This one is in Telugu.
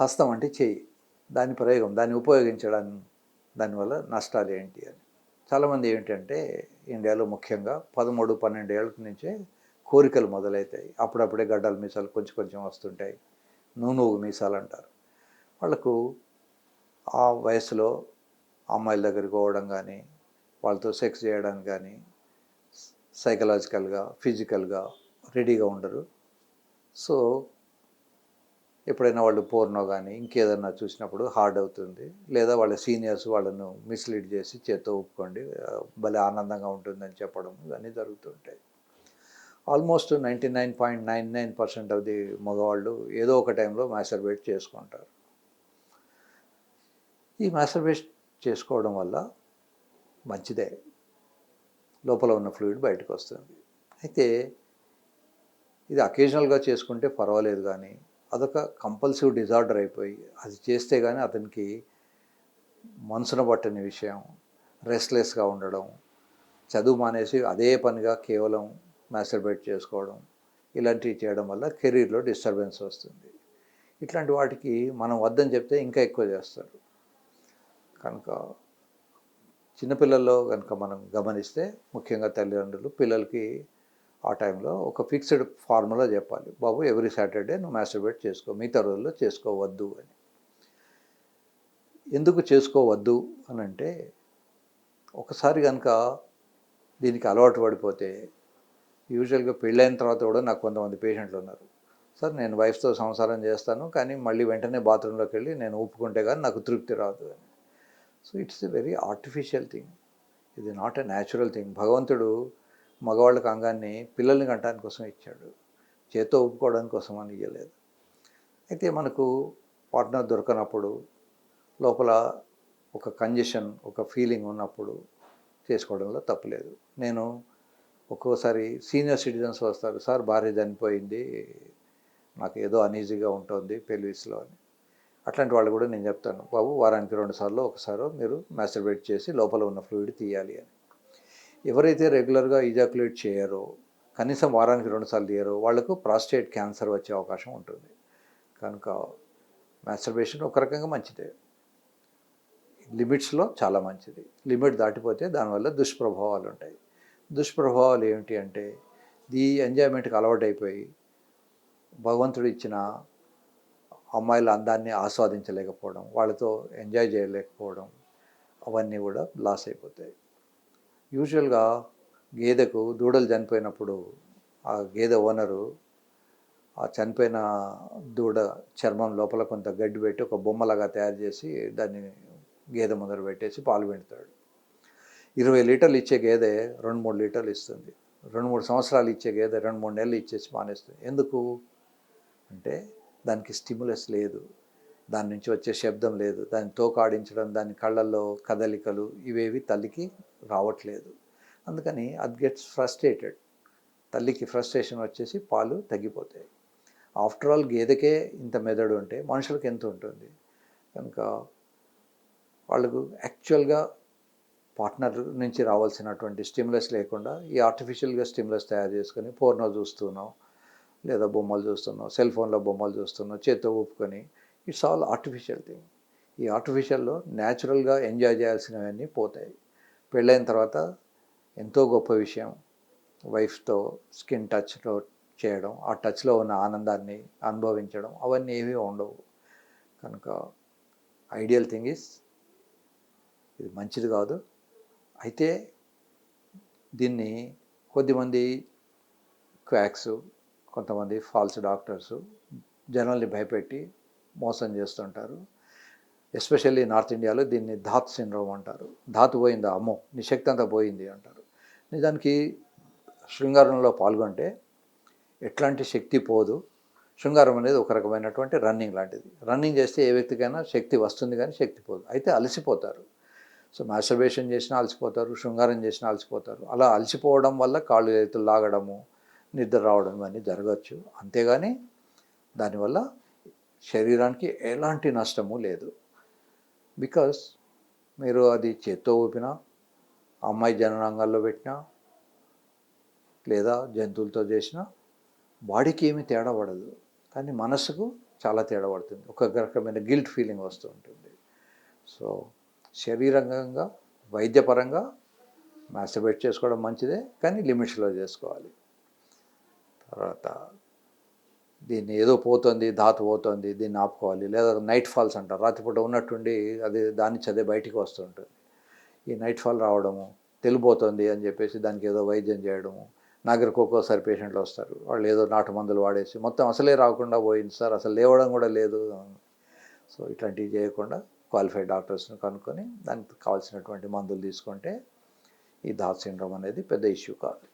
హస్తం అంటే చేయి. దాని ప్రయోగం దాన్ని ఉపయోగించడానికి దానివల్ల నష్టాలు ఏంటి అని. చాలామంది ఏంటంటే ఇండియాలో ముఖ్యంగా పదమూడు పన్నెండు ఏళ్ళ నుంచే కోరికలు మొదలవుతాయి అప్పుడప్పుడే గడ్డల మీసాలు కొంచెం కొంచెం వస్తుంటాయి. నూనూగు మీసాలు అంటారు. వాళ్ళకు ఆ వయసులో అమ్మాయిల దగ్గరికి పోవడం కానీ వాళ్ళతో సెక్స్ చేయడం కానీ సైకలాజికల్గా ఫిజికల్గా రెడీగా ఉండరు. సో ఎప్పుడైనా వాళ్ళు పోర్నో కానీ ఇంకేదన్నా చూసినప్పుడు హార్డ్ అవుతుంది. లేదా వాళ్ళ సీనియర్స్ వాళ్ళను మిస్లీడ్ చేసి చేత్తో ఒప్పుకోండి. భలే ఆనందంగా ఉంటుందని చెప్పడం ఇవన్నీ జరుగుతుంటాయి. Almost ninety nine point nine nine percent of the మగవాళ్ళు ఏదో ఒక టైంలో మ్యాసర్బేట్ చేసుకుంటారు. ఈ మ్యాసర్బేట్ చేసుకోవడం వల్ల మంచిదే. లోపల ఉన్న ఫ్లూయిడ్ బయటకు వస్తుంది. అయితే ఇది అకేజనల్గా చేసుకుంటే పర్వాలేదు కానీ అదొక కంపల్సివ్ డిజార్డర్ అయిపోయి అది చేస్తే కానీ అతనికి మనసున పట్టని విషయం రెస్ట్లెస్గా ఉండడం చదువు మానేసి అదే పనిగా కేవలం మ్యాస్టర్బేట్ చేసుకోవడం ఇలాంటివి చేయడం వల్ల కెరీర్లో డిస్టర్బెన్స్ వస్తుంది. ఇట్లాంటి వాటికి మనం వద్దని చెప్తే ఇంకా ఎక్కువ చేస్తారు. కనుక చిన్నపిల్లల్లో కనుక మనం గమనిస్తే ముఖ్యంగా తల్లిదండ్రులు పిల్లలకి ఆ టైంలో ఒక ఫిక్స్డ్ ఫార్ములా చెప్పాలి. బాబు ఎవ్రీ సాటర్డే నువ్వు మాస్టర్బేట్ చేసుకో మిగతా రోజుల్లో చేసుకోవద్దు అని. ఎందుకు చేసుకోవద్దు అని అంటే ఒకసారి కనుక దీనికి అలవాటు పడిపోతే యూజువల్గా పెళ్ళైన తర్వాత కూడా నాకు కొంతమంది పేషెంట్లు ఉన్నారు. సార్ నేను వైఫ్తో సంసారం చేస్తాను కానీ మళ్ళీ వెంటనే బాత్రూంలోకి వెళ్ళి నేను ఒప్పుకుంటే కానీ నాకు తృప్తి రాదు అని. So it's a very artificial thing. ఇది నాట్ ఎ న్యాచురల్ థింగ్. భగవంతుడు మగవాళ్ళకి అంగాన్ని పిల్లల్ని కంటానికి కోసం ఇచ్చాడు. చేత్తో ఒప్పుకోవడానికి కోసం అని ఇవ్వలేదు అయితే మనకు పార్ట్నర్ దొరకనప్పుడు లోపల ఒక కంజెషన్ ఒక ఫీలింగ్ ఉన్నప్పుడు చేసుకోవడంలో తప్పులేదు. నేను ఒక్కోసారి సీనియర్ సిటిజన్స్ వస్తారు సార్ భార్య చనిపోయింది నాకు ఏదో అనీజీగా ఉంటుంది పెళ్ళిస్లో అని. అట్లాంటి వాళ్ళు కూడా నేను చెప్తాను బాబు వారానికి రెండు సార్లు ఒకసారి మీరు మ్యాస్టర్బేట్ చేసి లోపల ఉన్న ఫ్లూయిడ్ తీయాలి అని. ఎవరైతే రెగ్యులర్గా ఇజాకులేట్ చేయరో కనీసం వారానికి రెండుసార్లు తీయరో వాళ్ళకు ప్రాస్టేట్ క్యాన్సర్ వచ్చే అవకాశం ఉంటుంది. కనుక మ్యాస్టర్బేషన్ ఒక రకంగా మంచిదే. లిమిట్స్లో చాలా మంచిది. లిమిట్ దాటిపోతే దానివల్ల దుష్ప్రభావాలు ఉంటాయి. దుష్ప్రభావాలు ఏమిటి అంటే ఈ ఎంజాయ్మెంట్కి అలవాటైపోయి భగవంతుడు ఇచ్చిన అమ్మాయిల అందాన్ని ఆస్వాదించలేకపోవడం వాళ్ళతో ఎంజాయ్ చేయలేకపోవడం అవన్నీ కూడా లాస్ అయిపోతాయి. యూజువల్గా గేదెకు దూడలు చనిపోయినప్పుడు ఆ గేదె ఓనరు ఆ చనిపోయిన దూడ చర్మం లోపల కొంత గడ్డి పెట్టి ఒక బొమ్మలాగా తయారు చేసి దాన్ని గేదె ముందర పెట్టేసి పాలు పెడతాడు. ఇరవై లీటర్లు ఇచ్చే గేదె రెండు మూడు లీటర్లు ఇస్తుంది. రెండు మూడు సంవత్సరాలు ఇచ్చే గేదె రెండు మూడు నెలలు ఇచ్చేసి మానేస్తుంది. ఎందుకు? అంటే దానికి స్టిములస్ లేదు. దాని నుంచి వచ్చే శబ్దం లేదు. దాన్ని తోకాడించడం దాని కళ్ళల్లో కదలికలు ఇవేవి తల్లికి రావట్లేదు. అందుకని అది గెట్స్ ఫ్రస్ట్రేటెడ్ తల్లికి ఫ్రస్ట్రేషన్ వచ్చేసి పాలు తగ్గిపోతాయి. ఆఫ్టర్ ఆల్ గేదెకే ఇంత మెదడు ఉంటే మనుషులకు ఎంత ఉంటుంది? కనుక వాళ్ళకు యాక్చువల్గా పార్ట్నర్ నుంచి రావాల్సినటువంటి స్టిమ్యులస్ లేకుండా ఈ ఆర్టిఫిషియల్గా స్టిమ్యులస్ తయారు చేసుకొని పోర్నో చూస్తున్నాం లేదా బొమ్మలు చూస్తున్నాం సెల్ ఫోన్లో బొమ్మలు చూస్తున్నాం చేత్తో ఊపుకొని ఇట్స్ ఆల్ ఆర్టిఫిషియల్ థింగ్. ఈ ఆర్టిఫిషియల్లో న్యాచురల్గా ఎంజాయ్ చేయాల్సినవన్నీ పోతాయి. పెళ్ళైన తర్వాత ఎంతో గొప్ప విషయం. వైఫ్తో స్కిన్ టచ్లో చేయడం ఆ టచ్లో ఉన్న ఆనందాన్ని అనుభవించడం అవన్నీ ఏమీ ఉండవు. కనుక ఐడియల్ థింగ్ ఇస్ ఇది మంచిది కాదు. అయితే దీన్ని కొద్దిమంది క్వాక్స్ కొంతమంది ఫాల్స్ డాక్టర్స్ జనాల్ని భయపెట్టి మోసం చేస్తుంటారు. ఎస్పెషల్లీ నార్త్ ఇండియాలో దీన్ని ధాత్ సిండ్రోమ్ అంటారు. ధాతు పోయిందా? అమ్మో నీ శక్తి అంతా పోయింది అంటారు. నిజానికి శృంగారంలో పాల్గొంటే ఎట్లాంటి శక్తి పోదు. శృంగారం అనేది ఒక రకమైనటువంటి రన్నింగ్ లాంటిది. రన్నింగ్ చేస్తే ఏ వ్యక్తికైనా శక్తి వస్తుంది కానీ శక్తి పోదు. అయితే అలసిపోతారు. సో మాస్టర్బేషన్ చేసినా అలసిపోతారు శృంగారం చేసినా అలసిపోతారు. అలా అలసిపోవడం వల్ల కాళ్ళు చేతులు లాగడము నిద్ర రావడం ఇవన్నీ జరగచ్చు. అంతేగాని దానివల్ల శరీరానికి ఎలాంటి నష్టము లేదు. బికాస్ మీరు అది చేత్తో ఊపినా అమ్మాయి జననాంగాల్లో పెట్టినా లేదా జంతువులతో చేసినా బాడీకి ఏమీ తేడా పడదు. కానీ మనసుకు చాలా తేడా పడుతుంది. ఒక రకమైన గిల్ట్ ఫీలింగ్ వస్తూ ఉంటుంది. సో శరీరంగా వైద్యపరంగా మాస్టర్బేట్ చేసుకోవడం మంచిదే కానీ లిమిట్స్లో చేసుకోవాలి. తర్వాత దీన్ని ఏదో పోతుంది ధాతు పోతుంది దీన్ని ఆపుకోవాలి. లేదా నైట్ ఫాల్స్ అంటారు. రాత్రిపూట ఉన్నట్టుండి అది దాన్ని చదివే బయటికి వస్తుంటుంది. ఈ నైట్ ఫాల్ రావడము తెలిపోతుంది అని చెప్పేసి దానికి ఏదో వైద్యం చేయడము నా దగ్గరకు ఒక్కోసారి పేషెంట్లు వస్తారు. వాళ్ళు ఏదో నాటు మందులు వాడేసి మొత్తం అసలే రాకుండా పోయింది సార్. అసలు లేవడం కూడా లేదు. సో ఇట్లాంటివి చేయకుండా క్వాలిఫైడ్ డాక్టర్స్ని కనుక్కొని దానికి కావాల్సినటువంటి మందులు తీసుకుంటే ఈ ధాత్ సిండ్రోమ్ అనేది పెద్ద ఇష్యూ కాదు.